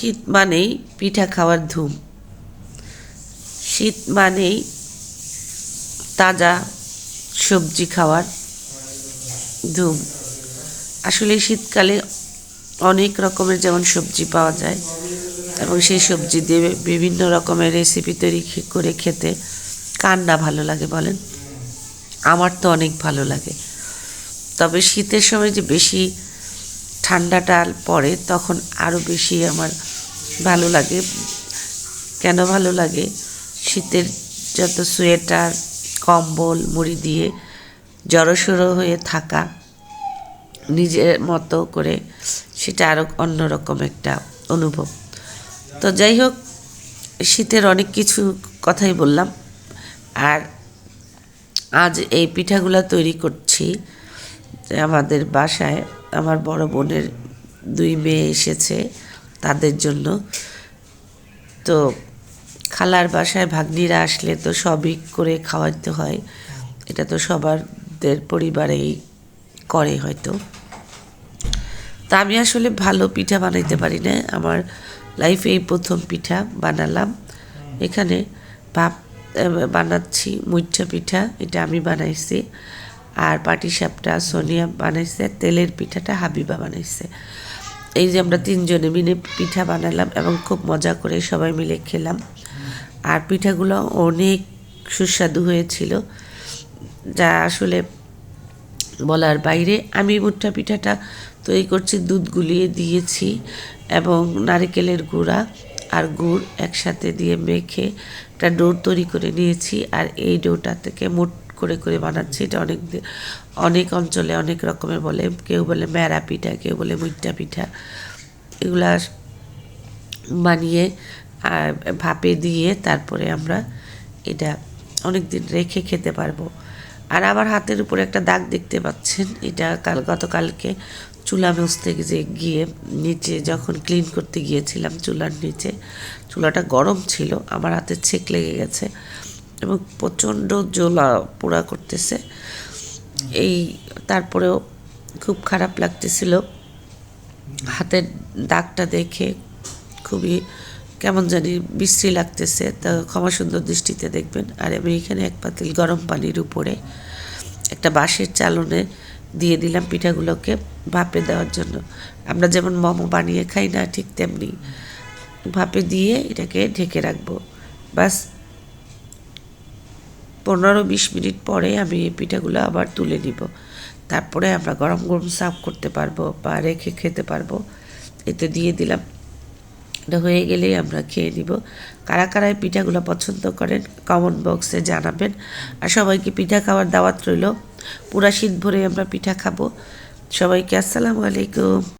শীত মানেই পিঠা খাওয়ার ধুম। শীত মানেই তাজা সবজি খাওয়ার ধুম। আসলে শীতকালে অনেক রকমের যেমন সবজি পাওয়া যায় এবং সেই সবজি দিয়ে বিভিন্ন রকমের রেসিপি তৈরি করে খেতে কার না ভালো লাগে বলেন? আমার তো অনেক ভালো লাগে। তবে শীতের সময় যে বেশি ঠান্ডাটা পড়ে তখন আরও বেশি আমার ভালো লাগে। কেন ভালো লাগে? শীতের যত সোয়েটার, কম্বল, মুড়ি দিয়ে জড়সড়ো হয়ে থাকা নিজের মতো করে সেটা আরও অন্যরকম একটা অনুভব। তো যাই হোক, শীতের অনেক কিছু কথাই বললাম। আর আজ এই পিঠাগুলো তৈরি করছি। আমাদের বাসায় আমার বড় বোনের দুই মেয়ে এসেছে। তাদের জন্য। তো খালার বাসায় ভাগ্নিরা আসলে তো সবই করে খাওয়াতে হয়। এটা তো সবারদের পরিবারেই করে হয়তো। তা আমি আসলে ভালো পিঠা বানাইতে পারি না। আমার লাইফে এই প্রথম পিঠা বানালাম। এখানে ভাপ বানাচ্ছি মুইঠা পিঠা, এটা আমি বানাইছি। আর পাটিসাপটা সোনিয়া বানাইছে, তেলের পিঠাটা হাবিবা বানাইছে। এই যে আমরা তিনজনে মিলে পিঠা বানালাম এবং খুব মজা করে সবাই মিলে খেলাম। আর পিঠাগুলো অনেক সুস্বাদু হয়েছিল। যা আসলে বলার বাইরে, আমি মুঠা পিঠাটা তৈরি করছি, দুধ গুলিয়ে দিয়েছি এবং নারকেলের গুঁড়া আর গুড় একসাথে দিয়ে মেখে একটা ডো তৈরি করে নিয়েছি। আর এই ডোটা থেকে মোট করে করে বানাচ্ছি। এটা অনেক অনেক অঞ্চলে অনেক রকমের বলে। কেউ বলে ম্যারা পিঠা, কেউ বলে মুইঠা পিঠা। এগুলা বানিয়ে আর ভাপে দিয়ে তারপরে আমরা এটা অনেক দিন রেখে খেতে পারব। আর আমার হাতের উপরে একটা দাগ দেখতে পাচ্ছেন। এটা কাল, গতকালকে চুলা মুছতে যে গিয়ে নিচে যখন ক্লিন করতে গিয়েছিলাম চুলার নিচে, চুলাটা গরম ছিল, আমার হাতে ছেক লেগে গেছে। এবং প্রচণ্ড জোলা পোড়া করতেছে। এই তারপরেও খুব খারাপ লাগতেছিল। হাতের দাগটা দেখে খুবই কেমন জানি বিশ্রী লাগতেছে। তা ক্ষমা সুন্দর দৃষ্টিতে দেখবেন। আর আমি এখানে এক পাতিল গরম পানির উপরে একটা বাঁশের চালনে দিয়ে দিলাম পিঠাগুলোকে ভাপে দেওয়ার জন্য। আমরা যেমন মোমো বানিয়ে খাই না ঠিক তেমনি ভাপে দিয়ে এটাকে ঢেকে রাখব। বাস পনেরো বিশ মিনিট পরে আমি এই পিঠাগুলো আবার তুলে নিব। তারপরে আমরা গরম গরম সার্ভ করতে পারব বা রেখে খেতে পারব। এতে দিয়ে দিলাম। এটা হয়ে গেলেই আমরা খেয়ে নিব। কারা কারা পিঠাগুলো পছন্দ করেন কমেন্ট বক্সে জানাবেন। আর সবাইকে পিঠা খাওয়ার দাওয়াত রইল। পুরা শীত ভরে আমরা পিঠা খাব। সবাইকে আসসালামু আলাইকুম।